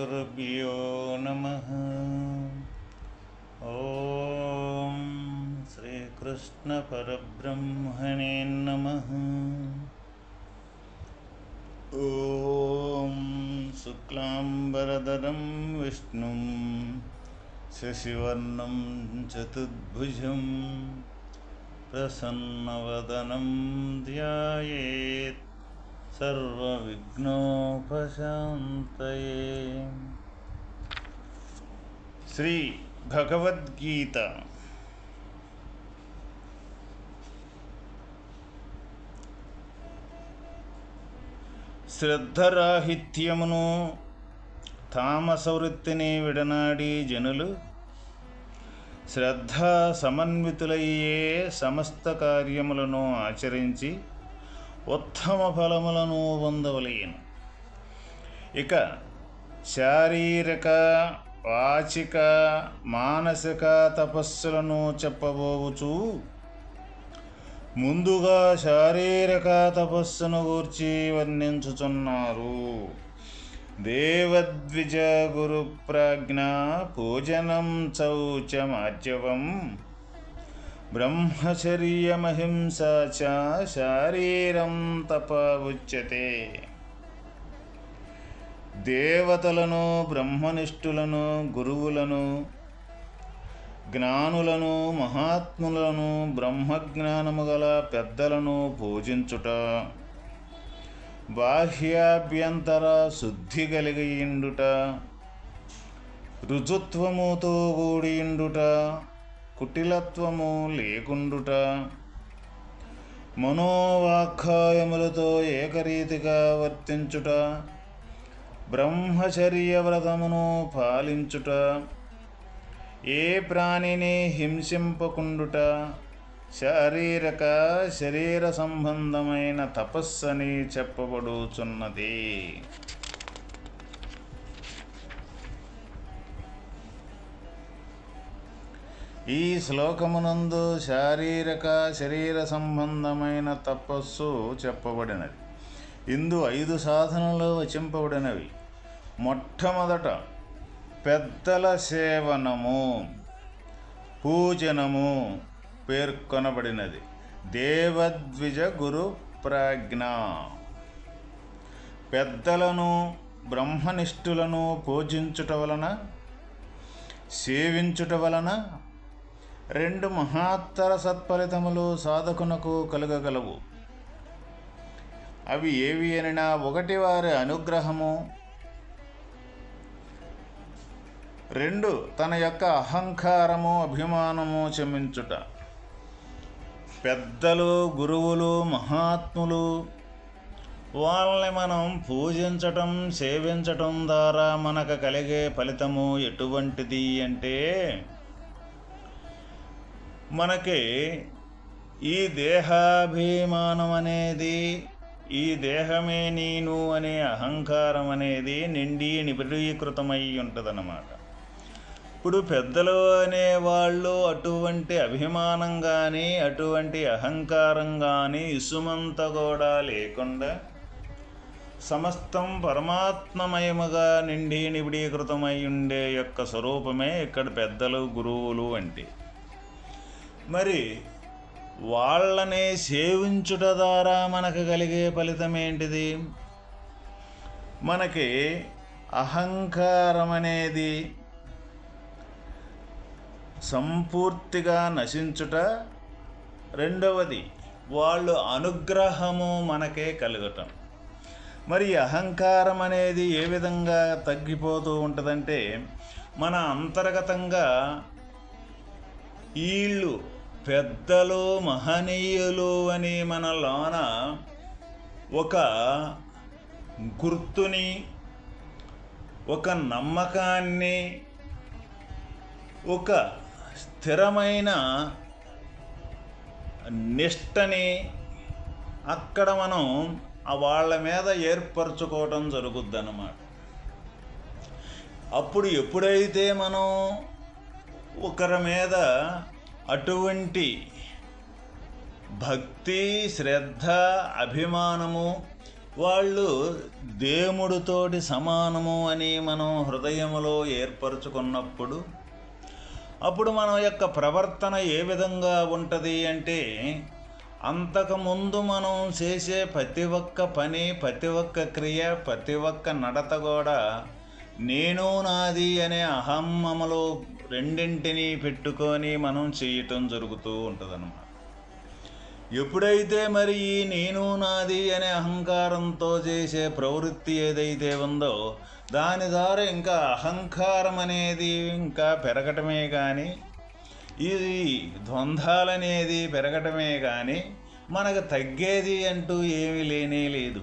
श्रीगुरुभ्यो नमः। ॐ श्रीकृष्णपरब्रह्मणे नमः। ॐ शुक्लाम्बरधरं विष्णुं शशिवर्णं चतुर्भुजं प्रसन्नवदनं ध्यायेत् సర్వవిఘ్నోపశాంతయే. శ్రీ భగవద్గీత. శ్రద్ధరాహిత్యమును తామసవృత్తిని విడనాడి జనులు శ్రద్ధ సమన్వితులయ్యే సమస్త కార్యములను ఆచరించి ఉత్తమ ఫలములను పొందవలేను. ఇక శారీరక వాచిక మానసిక తపస్సులను చెప్పబోవచ్చు ముందుగా శారీరక తపస్సును గూర్చి వర్ణించుచున్నారు. దేవద్విజ గురు ప్రాజ్ఞ పూజనం చౌచమార్జవం బ్రహ్మచర్యమహింస చ శారీరం తప ఉచ్యతే దేవతలను బ్రహ్మనిష్ఠులను గురువులను జ్ఞానులను మహాత్ములను బ్రహ్మజ్ఞానము గల పెద్దలను పూజించుట బాహ్యాభ్యంతర శుద్ధి కలిగియుండుట రుజుత్వముతో కూడియుండుట కుటిలత్వము లేకుండుట. మనోవాఖ్యాయములతో ఏకరీతిగా వర్తించుట. బ్రహ్మచర్య వ్రతమును పాలించుట. ఏ ప్రాణిని హింసింపకుండుట. శారీరక శరీర సంబంధమైన తపస్సని చెప్పబడుచున్నది. ఈ శ్లోకమునందు శారీరక శరీర సంబంధమైన తపస్సు చెప్పబడినది. ఇందు ఐదు సాధనలు వచింపబడినవి. మొట్టమొదట పెద్దల సేవనము పూజనము పేర్కొనబడినది. దేవద్విజ గురు ప్రాజ్ఞ. పెద్దలను బ్రహ్మనిష్ఠులను పూజించుట వలన సేవించుట వలన రెండు మహాత్తర సత్ఫలితములు సాధకునకు కలుగగలవు. అవి ఏవి అనినా ఒకటి వారి అనుగ్రహము. రెండు తన యొక్క అహంకారము అభిమానము చెమించుట పెద్దలు గురువులు మహాత్ములు వాళ్ళని మనం పూజించటం సేవించటం ద్వారా మనకు కలిగే ఫలితము ఎటువంటిది అంటే మనకి ఈ దేహాభిమానం అనేది ఈ దేహమే నేను అనే అహంకారం అనేది నిండి నిబిడీకృతమై ఉంటుందన్నమాట. ఇప్పుడు పెద్దలు అనేవాళ్ళు అటువంటి అభిమానం కానీ అటువంటి అహంకారం కానీ ఇసుమంత కూడా లేకుండా సమస్తం పరమాత్మమయముగా నిండి నిబిడీకృతమై ఉండే యొక్క స్వరూపమే ఇక్కడ పెద్దలు గురువులు అంటే మరి వాళ్ళని సేవించుట ద్వారా మనకు కలిగే ఫలితం ఏంటిది? మనకి అహంకారం అనేది సంపూర్తిగా నశించుట రెండవది వాళ్ళు అనుగ్రహము మనకే కలగటం. మరి అహంకారం అనేది ఏ విధంగా తగ్గిపోతూ ఉంటుందంటే మన అంతర్గతంగా వీళ్ళు పెద్దలు మహనీయులు అని మన లోన ఒక గుర్తుని ఒక నమ్మకాన్ని ఒక స్థిరమైన నిష్టని అక్కడ మనం ఆ వాళ్ళ మీద ఏర్పరచుకోవటం జరుగుద్ది అన్నమాట అప్పుడు ఎప్పుడైతే మనం ఒకరి మీద అటువంటి భక్తి శ్రద్ధ అభిమానము వాళ్ళు దేవుడితోటి సమానము అని మనం హృదయంలో ఏర్పరచుకున్నప్పుడు అప్పుడు మన యొక్క ప్రవర్తన ఏ విధంగా ఉంటుంది అంటే అంతకుముందు మనం చేసే ప్రతి ఒక్క పని ప్రతి ఒక్క క్రియ ప్రతి ఒక్క నడత కూడా నేను నాది అనే అహమ్మలో రెండింటిని పెట్టుకొని మనం చేయటం జరుగుతూ ఉంటుందన్నమాట. ఎప్పుడైతే మరి ఈ నేను నాది అనే అహంకారంతో చేసే ప్రవృత్తి ఏదైతే ఉందో దాని ద్వారా ఇంకా అహంకారం అనేది ఇంకా పెరగటమే కానీ ఇది ద్వంద్వాలనేది పెరగటమే కానీ మనకు తగ్గేది అంటూ ఏమీ లేనే లేదు.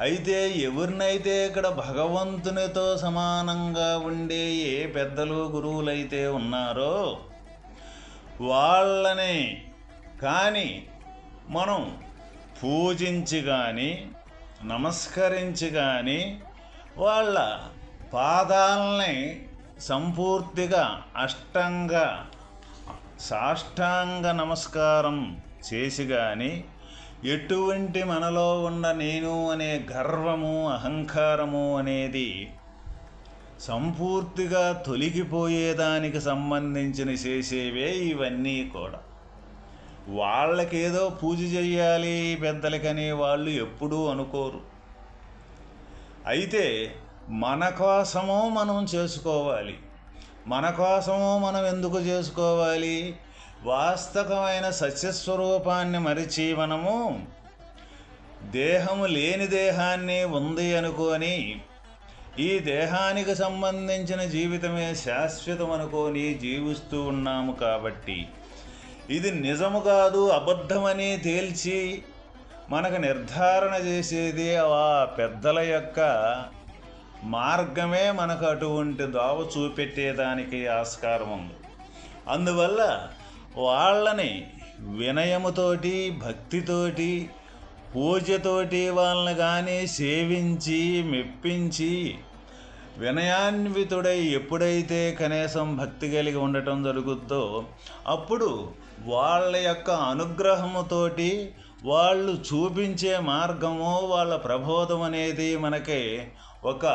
అయితే ఎవరినైతే ఇక్కడ భగవంతునితో సమానంగా ఉండే ఏ పెద్దలు గురువులైతే ఉన్నారో వాళ్ళని కానీ మనం పూజించి కానీ నమస్కరించి కానీ వాళ్ళ పాదాలని సంపూర్తిగా అష్టంగా సాష్టాంగ నమస్కారం చేసి కానీ ఎటువంటి మనలో ఉన్న నేను అనే గర్వము అహంకారము అనేది సంపూర్తిగా తొలగిపోయేదానికి సంబంధించిన చేసేవే ఇవన్నీ కూడా. వాళ్ళకేదో పూజ చేయాలి పెద్దలకని వాళ్ళు ఎప్పుడూ అనుకోరు. అయితే మన కోసమో మనం చేసుకోవాలి. మన కోసమో మనం ఎందుకు చేసుకోవాలి? వాస్తవమైన సత్యస్వరూపాన్ని మరిచి మనము దేహము లేని దేహాన్ని ఉంది అనుకొని ఈ దేహానికి సంబంధించిన జీవితమే శాశ్వతం అనుకొని జీవిస్తూ ఉన్నాము కాబట్టి ఇది నిజము కాదు అబద్ధమని తేల్చి మనకు నిర్ధారణ చేసేది ఆ పెద్దల యొక్క మార్గమే మనకు అటువంటి దోవ చూపెట్టేదానికి ఆస్కారం ఉంది అందువల్ల వాళ్ళని వినయముతోటి భక్తితోటి పూజతోటి వాళ్ళని కానీ సేవించి మెప్పించి వినయాన్వితుడై ఎప్పుడైతే కనీసం భక్తి కలిగి ఉండటం జరుగుద్దో అప్పుడు వాళ్ళ యొక్క అనుగ్రహముతోటి వాళ్ళు చూపించే మార్గము వాళ్ళ ప్రబోధం అనేది మనకి ఒక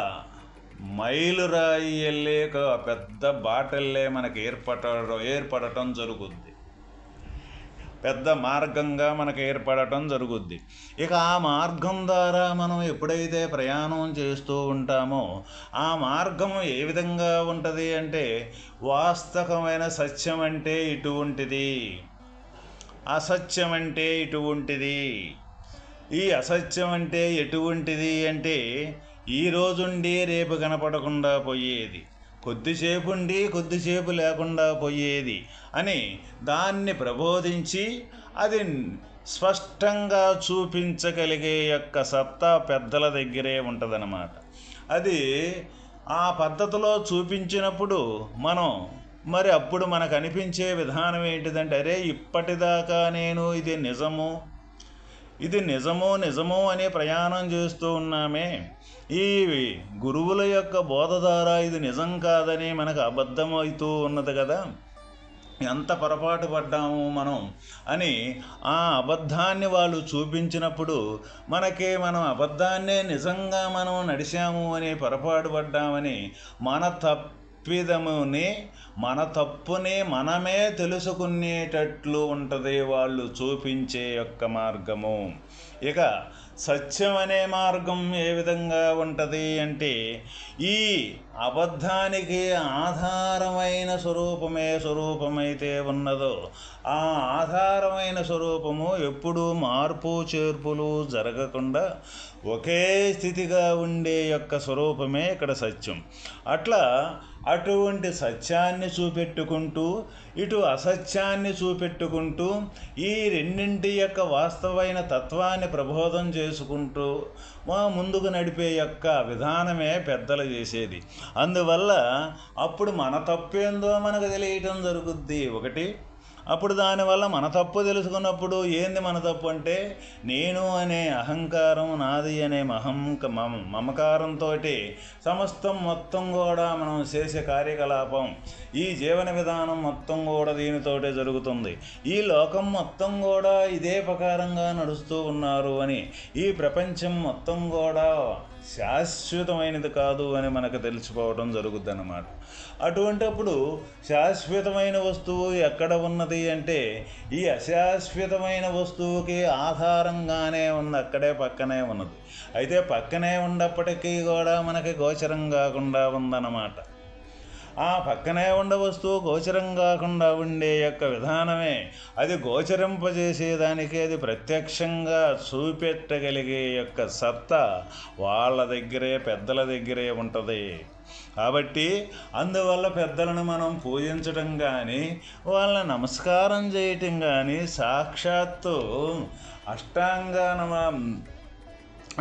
మైలురాయి వెళ్ళే ఒక పెద్ద బాటల్లే మనకి ఏర్పడటం ఏర్పడటం జరుగుద్ది. పెద్ద మార్గంగా మనకు ఏర్పడటం జరుగుద్ది. ఇక ఆ మార్గం ద్వారా మనం ఎప్పుడైతే ప్రయాణం చేస్తూ ఉంటామో ఆ మార్గం ఏ విధంగా ఉంటుంది అంటే వాస్తవమైన సత్యం అంటే ఇటువంటిది. అసత్యం అంటే ఇటువంటిది. ఈ అసత్యం అంటే ఎటువంటిది అంటే ఈ రోజుండి రేపు కనపడకుండా పోయేది. కొద్దిసేపుండి కొద్దిసేపు లేకుండా పోయేది అని దాన్ని ప్రబోధించి అది స్పష్టంగా చూపించగలిగే యొక్క సత్తా పెద్దల దగ్గరే ఉంటుందన్నమాట. అది ఆ పద్ధతిలో చూపించినప్పుడు మనం మరి అప్పుడు మనకు అనిపించే విధానం ఏంటిదంటే అరే ఇప్పటిదాకా నేను ఇది నిజము ఇది నిజమో నిజమో అనే ప్రయాణం చేస్తూ ఉన్నామే. ఈ గురువుల యొక్క బోధ ద్వారా ఇది నిజం కాదని మనకు అబద్ధమవుతూ ఉన్నది కదా. ఎంత పొరపాటు పడ్డాము మనం అని ఆ అబద్ధాన్ని వాళ్ళు చూపించినప్పుడు మనకి మనం అబద్ధాన్నే నిజంగా మనం నడిచాము అని పొరపాటు పడ్డామని మన తప్పిదముని మన తప్పుని మనమే తెలుసుకునేటట్లు ఉంటుంది వాళ్ళు చూపించే యొక్క మార్గము. ఇక సత్యం అనే మార్గం ఏ విధంగా ఉంటుంది అంటే ఈ అబద్ధానికి ఆధారమైన స్వరూపమే స్వరూపమైతే ఉన్నదో ఆ ఆధారమైన స్వరూపము ఎప్పుడూ మార్పు చేర్పులు జరగకుండా ఒకే స్థితిగా ఉండే యొక్క స్వరూపమే ఇక్కడ సత్యం. అట్లా అటువంటి సత్యాన్ని చూపెట్టుకుంటూ ఇటు అసత్యాన్ని చూపెట్టుకుంటూ ఈ రెండింటి యొక్క వాస్తవమైన తత్వాన్ని ప్రబోధం చేసుకుంటూ మా ముందుకు నడిపే యొక్క విధానమే పెద్దలు చేసేది. అందువల్ల అప్పుడు మన తప్పేందో మనకు తెలియటం జరుగుద్ది. ఒకటి అప్పుడు దానివల్ల మన తప్పు తెలుసుకున్నప్పుడు ఏంది మన తప్పు అంటే నేను అనే అహంకారం నాది అనే మహం మమకారంతో సమస్తం మొత్తం కూడా మనం చేసే కార్యకలాపం ఈ జీవన విధానం మొత్తం కూడా దీనితోటే జరుగుతుంది. ఈ లోకం మొత్తం కూడా ఇదే ప్రకారంగా నడుస్తూ ఉన్నారు అని ఈ ప్రపంచం మొత్తం కూడా శాశ్వతమైనది కాదు అని మనకు తెలిసిపోవడం జరుగుద్ది అన్నమాట అటువంటప్పుడు శాశ్వతమైన వస్తువు ఎక్కడ ఉన్నది అంటే ఈ అశాశ్వతమైన వస్తువుకి ఆధారంగానే ఉంది అక్కడే పక్కనే ఉన్నది. అయితే పక్కనే ఉన్నప్పటికీ కూడా మనకి గోచరం కాకుండా ఉందన్నమాట. ఆ పక్కనే ఉండ వస్తువు గోచరం కాకుండా ఉండే యొక్క విధానమే. అది గోచరింపజేసేదానికి అది ప్రత్యక్షంగా చూపెట్టగలిగే యొక్క సత్తా వాళ్ళ దగ్గరే పెద్దల దగ్గరే ఉంటుంది. కాబట్టి అందువల్ల పెద్దలను మనం పూజించడం కానీ వాళ్ళని నమస్కారం చేయటం కానీ సాక్షాత్తు అష్టాంగ నమ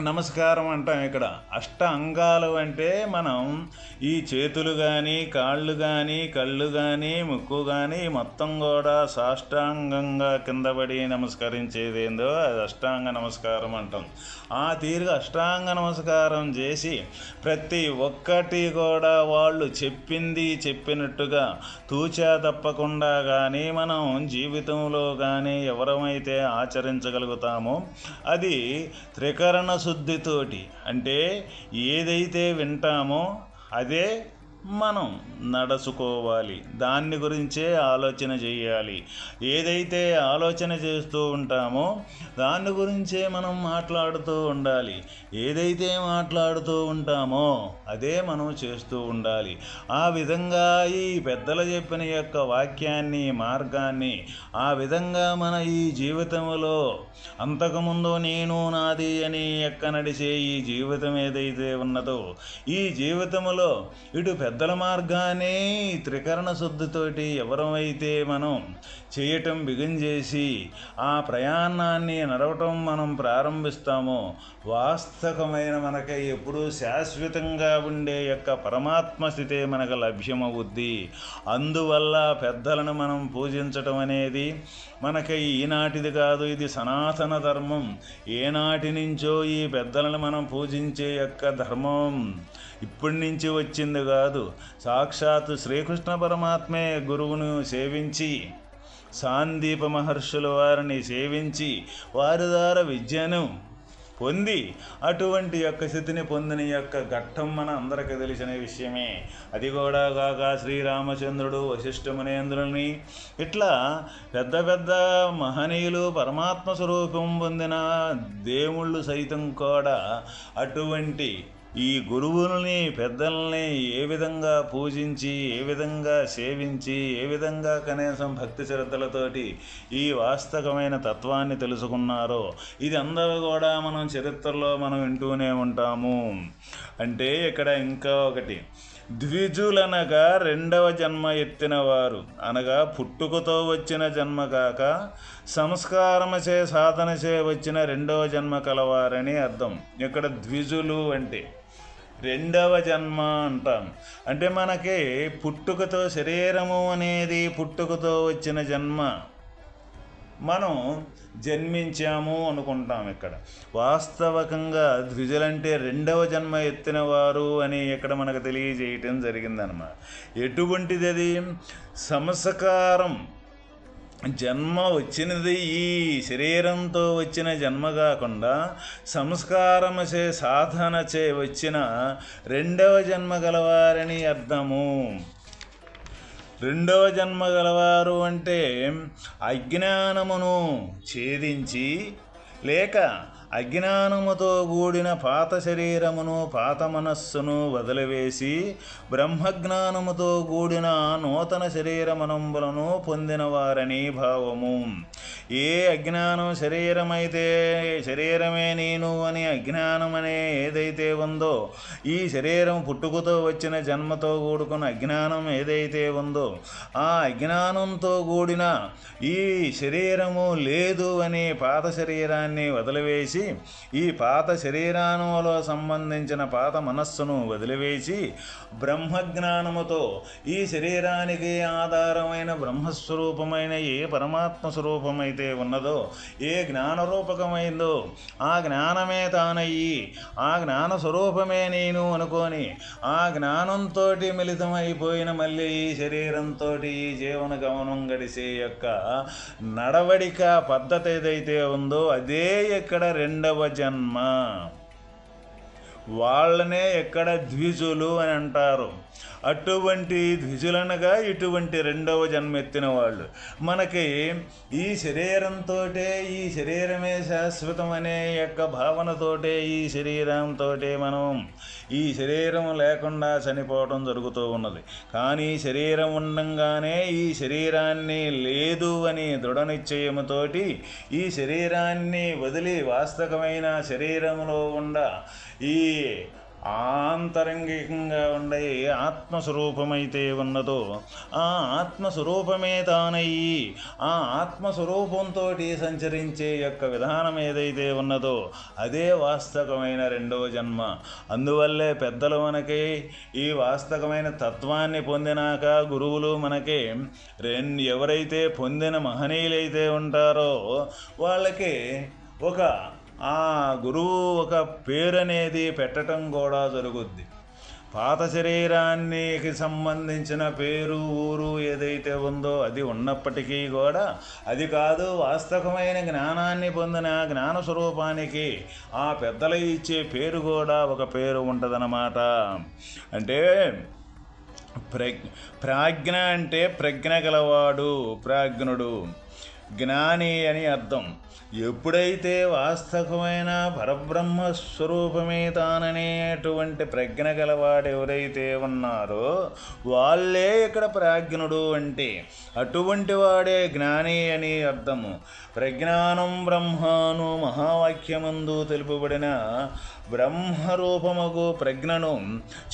నమస్కారం అంటాం ఇక్కడ. అష్ట అంగాలు అంటే మనం ఈ చేతులు కానీ కాళ్ళు కానీ కళ్ళు కానీ ముక్కు కానీ మొత్తం కూడా సాష్టాంగంగా కింద పడి నమస్కరించేది ఏందో అది అష్టాంగ నమస్కారం అంటాం. ఆ తీరుగా అష్టాంగ నమస్కారం చేసి ప్రతి ఒక్కటి కూడా వాళ్ళు చెప్పింది చెప్పినట్టుగా తూచా తప్పకుండా కానీ మనం జీవితంలో కానీ ఎవరమైతే ఆచరించగలుగుతామో అది త్రికరణ శుద్ధితోటి. అంటే ఏదైతే వింటామో అదే మనం నడుచుకోవాలి. దాన్ని గురించే ఆలోచన చేయాలి. ఏదైతే ఆలోచన చేస్తూ ఉంటామో దాని గురించే మనం మాట్లాడుతూ ఉండాలి. ఏదైతే మాట్లాడుతూ ఉంటామో అదే మనం చేస్తూ ఉండాలి. ఆ విధంగా ఈ పెద్దలు చెప్పిన యొక్క వాక్యాన్ని మార్గాన్ని ఆ విధంగా మన ఈ జీవితంలో అంతకుముందు నేను నాది అని ఎక్క నడిచే ఈ జీవితం ఏదైతే ఉన్నదో ఈ జీవితంలో ఇటు పెద్ద పెద్దల మార్గానే త్రికరణ శుద్ధితోటి ఎవరమైతే మనం చేయటం బిగిన్ చేసి ఆ ప్రయాణాన్ని నడవటం మనం ప్రారంభిస్తామో వాస్తవమైన మనకి ఎప్పుడూ శాశ్వతంగా ఉండే యొక్క పరమాత్మ స్థితే మనకు లభ్యమవుద్ది. అందువల్ల పెద్దలను మనం పూజించటం అనేది మనకి ఈనాటిది కాదు ఇది సనాతన ధర్మం. ఏనాటి నుంచో ఈ పెద్దలను మనం పూజించే యొక్క ధర్మం. ఇప్పటి నుంచి వచ్చింది కాదు. సాక్షాత్ శ్రీకృష్ణ పరమాత్మే గురువును సేవించి సాందీప మహర్షుల వారిని సేవించి వారి ద్వారా విద్యను పొంది అటువంటి యొక్క స్థితిని పొందిన యొక్క ఘట్టం మన అందరికీ తెలిసిన విషయమే. అది కూడా కాక శ్రీరామచంద్రుడు వశిష్ఠమునేంద్రుని ఇట్లా పెద్ద పెద్ద మహనీయులు పరమాత్మ స్వరూపం పొందిన దేవుళ్ళు సైతం కూడా అటువంటి ఈ గురువుల్ని పెద్దల్ని ఏ విధంగా పూజించి ఏ విధంగా సేవించి ఏ విధంగా కనీసం భక్తి శ్రద్ధలతోటి ఈ వాస్తవమైన తత్వాన్ని తెలుసుకున్నారో ఇది అందరూ కూడా మనం చరిత్రలో మనం వింటూనే ఉంటాము. అంటే ఇక్కడ ఇంకా ఒకటి. ద్విజులనగా రెండవ జన్మ ఎత్తినవారు. అనగా పుట్టుకతో వచ్చిన జన్మ కాక సంస్కారమచే సాధనచే వచ్చిన రెండవ జన్మ కలవారని అర్థం. ఇక్కడ ద్విజులు అంటే రెండవ జన్మ అంటాం. అంటే మనకి పుట్టుకతో శరీరము అనేది పుట్టుకతో వచ్చిన జన్మ. మనం జన్మించాము అనుకుంటాం ఇక్కడ. వాస్తవకంగా ద్విజలంటే రెండవ జన్మ ఎత్తిన వారు అని ఇక్కడ మనకు తెలియజేయటం జరిగిందనమాట ఎటువంటిది అది? సంస్కారం జన్మ వచ్చినది ఈ శరీరంతో వచ్చిన జన్మ కాకుండా సంస్కారమచే సాధనచే వచ్చిన రెండవ జన్మ గలవారని అర్థము. రెండవ జన్మ గలవారు అంటే అజ్ఞానమును ఛేదించి లేక అజ్ఞానముతో కూడిన పాత శరీరమును పాత మనస్సును వదిలివేసి బ్రహ్మజ్ఞానముతో కూడిన నూతన శరీరమనంబులను పొందినవారని భావము. ఏ అజ్ఞానం శరీరమైతే శరీరమే నేను అని అజ్ఞానం అనే ఏదైతే ఉందో ఈ శరీరం పుట్టుకతో వచ్చిన జన్మతో కూడుకున్న అజ్ఞానం ఏదైతే ఉందో ఆ అజ్ఞానంతో కూడిన ఈ శరీరము లేదు అని పాత శరీరాన్ని వదిలివేసి ఈ పాత శరీరానులో సంబంధించిన పాత మనస్సును వదిలివేసి బ్రహ్మజ్ఞానముతో ఈ శరీరానికి ఆధారమైన బ్రహ్మస్వరూపమైన ఏ పరమాత్మ స్వరూపమైతే ఉన్నదో ఏ జ్ఞానరూపకమైందో ఆ జ్ఞానమే తానయ్యి ఆ జ్ఞాన స్వరూపమే నేను అనుకొని ఆ జ్ఞానంతో మిళితమైపోయిన మళ్ళీ ఈ శరీరంతో ఈ జీవన గమనం గడిసే యొక్క నడవడిక పద్ధతి ఏదైతే ఉందో అదే ఇక్కడ రెండు రెండవ జన్మ. వాళ్ళనే ఎక్కడ ద్విజులు అని అంటారు. అటువంటి ద్విజులనగా ఇటువంటి రెండవ జన్మెత్తిన వాళ్ళు. మనకి ఈ శరీరంతో ఈ శరీరమే శాశ్వతం అనే యొక్క భావనతోటే ఈ శరీరంతో మనం ఈ శరీరం లేకుండా చనిపోవడం జరుగుతూ ఉన్నది. కానీ శరీరం ఉండంగానే ఈ శరీరాన్ని లేదు అని దృఢ నిశ్చయముతోటి ఈ శరీరాన్ని వదిలి వాస్తవమైన శరీరంలో ఉండ ఈ ఆంతరంగికంగా ఉండే ఆత్మస్వరూపమైతే ఉన్నదో ఆ ఆత్మస్వరూపమే తానయ్యి ఆ ఆత్మస్వరూపంతో సంచరించే యొక్క విధానం ఏదైతే ఉన్నదో అదే వాస్తవమైన రెండవ జన్మ. అందువల్లే పెద్దలు మనకి ఈ వాస్తవమైన తత్వాన్ని పొందినాక గురువులు మనకి రెన్ ఎవరైతే పొందిన మహనీయులైతే ఉంటారో వాళ్ళకి ఒక ఆ గురువు ఒక పేరు అనేది పెట్టడం కూడా జరుగుద్ది. పాత శరీరానికి సంబంధించిన పేరు ఊరు ఏదైతే ఉందో అది ఉన్నప్పటికీ కూడా అది కాదు వాస్తవమైన జ్ఞానాన్ని పొందిన జ్ఞాన స్వరూపానికి ఆ పెద్దలు ఇచ్చే పేరు కూడా ఒక పేరు ఉంటుందన్నమాట. అంటే ప్రజ్ఞ ప్రాజ్ఞ అంటే ప్రజ్ఞ గలవాడు ప్రాజ్ఞుడు. జ్ఞాని అని అర్థం. ఎప్పుడైతే వాస్తవమైన పరబ్రహ్మ స్వరూపమే తాననేటువంటి ప్రజ్ఞ గలవాడు ఎవరైతే ఉన్నారో వాళ్ళే ఇక్కడ ప్రాజ్ఞుడు అంటే అటువంటి వాడే జ్ఞాని అని అర్థము. ప్రజ్ఞానం బ్రహ్మాను మహావాక్యమందు తెలుపబడిన బ్రహ్మరూపముగు ప్రజ్ఞను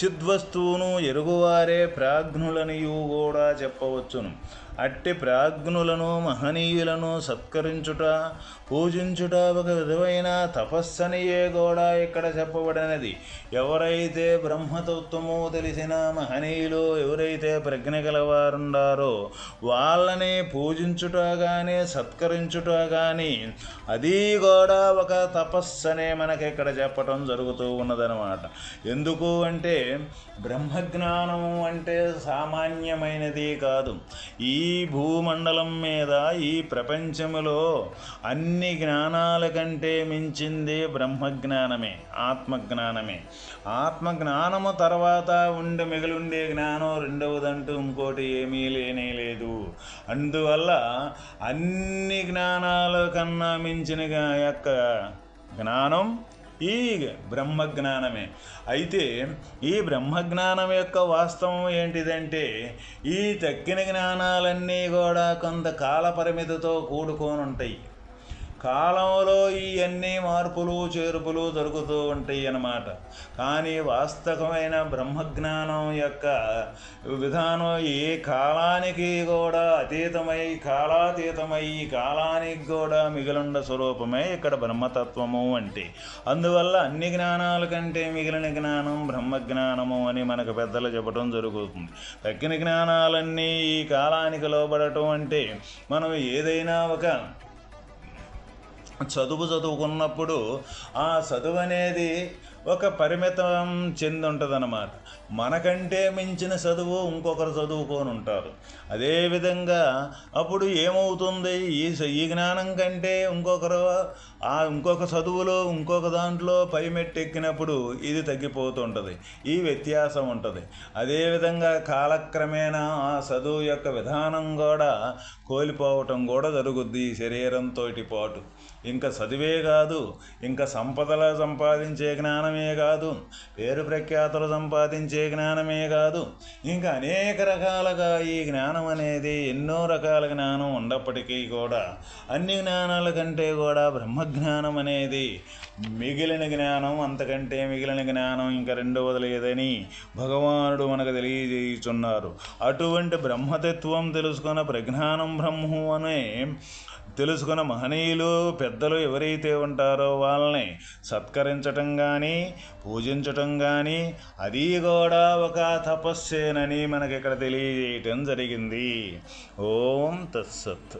చిద్వస్తువును ఎరుగువారే ప్రాజ్ఞులనియు కూడా చెప్పవచ్చును. అట్టి ప్రాజ్ఞులను మహనీయులను సత్కరించుట పూజించుట ఒక విధమైన తపస్సనియే కూడా ఇక్కడ చెప్పబడినది. ఎవరైతే బ్రహ్మతత్వము తెలిసిన మహనీయులు ఎవరైతే ప్రజ్ఞ గలవారుండారో వాళ్ళని పూజించుట కానీ సత్కరించుట కానీ అది కూడా ఒక తపస్సనే మనకి ఇక్కడ చెప్పటం జరుగుతూ ఉన్నదనమాట. ఎందుకు అంటే బ్రహ్మజ్ఞానము అంటే సామాన్యమైనది కాదు. ఈ ఈ భూమండలం మీద ఈ ప్రపంచములో అన్ని జ్ఞానాల కంటే మించింది బ్రహ్మజ్ఞానమే ఆత్మజ్ఞానమే. ఆత్మజ్ఞానము తర్వాత ఉండి మిగిలిండే జ్ఞానం రెండవదంటూ ఇంకోటి ఏమీ లేనే లేదు. అందువల్ల అన్ని జ్ఞానాల కన్నా మించిన యొక్క జ్ఞానం ఈ బ్రహ్మజ్ఞానమే. అయితే ఈ బ్రహ్మజ్ఞానం యొక్క వాస్తవం ఏంటిదంటే ఈ తక్కిన జ్ఞానాలన్నీ కూడా కొంత కాల పరిమితితో కూడుకొని ఉంటాయి కాలంలో ఇవన్నీ మార్పులు చేర్పులు జరుగుతూ ఉంటాయి అన్నమాట. కానీ వాస్తవమైన బ్రహ్మజ్ఞానం యొక్క విధానం ఏ కాలానికి కూడా అతీతమై కాలాతీతమై కాలానికి కూడా మిగిలిన స్వరూపమే ఇక్కడ బ్రహ్మతత్వము అంటే. అందువల్ల అన్ని జ్ఞానాల కంటే మిగిలిన జ్ఞానం బ్రహ్మజ్ఞానము అని మనకు పెద్దలు చెప్పడం జరుగుతుంది. తగ్గిన జ్ఞానాలన్నీ ఈ కాలానికి లోబడటం అంటే మనం ఏదైనా ఒక చదువు చదువుకున్నప్పుడు ఆ చదువు అనేది ఒక పరిమితం చెంది ఉంటుందన్నమాట మనకంటే మించిన చదువు ఇంకొకరు చదువుకొని ఉంటారు అదేవిధంగా అప్పుడు ఏమవుతుంది? ఈ ఈ జ్ఞానం కంటే ఇంకొకరు ఆ ఇంకొక చదువులో ఇంకొక దాంట్లో పైమెట్టెక్కినప్పుడు ఇది తగ్గిపోతుంటుంది. ఈ వ్యత్యాసం ఉంటుంది. అదేవిధంగా కాలక్రమేణా ఆ చదువు యొక్క విధానం కూడా కోల్పోవటం కూడా జరుగుద్ది ఈ శరీరంతో పాటు. ఇంకా చదివే కాదు ఇంకా సంపదల సంపాదించే జ్ఞానమే కాదు పేరు ప్రఖ్యాతులు సంపాదించే జ్ఞానమే కాదు ఇంకా అనేక రకాలుగా ఈ జ్ఞానం అనేది ఎన్నో రకాల జ్ఞానం ఉన్నప్పటికీ కూడా అన్ని జ్ఞానాల కంటే కూడా బ్రహ్మజ్ఞానం అనేది మిగిలిన జ్ఞానం అంతకంటే మిగిలిన జ్ఞానం ఇంకా రెండవది లేదని భగవానుడు మనకు తెలియజేయుచున్నారు. అటువంటి బ్రహ్మతత్వం తెలుసుకున్న ప్రజ్ఞానం బ్రహ్మం అనే తెలుసుకున్న మహనీయులు పెద్దలు ఎవరైతే ఉంటారో వాళ్ళని సత్కరించటం కానీ పూజించటం కానీ అది కూడా ఒక తపస్సేనని మనకి ఇక్కడ తెలియజేయటం జరిగింది. ఓం తత్సత్.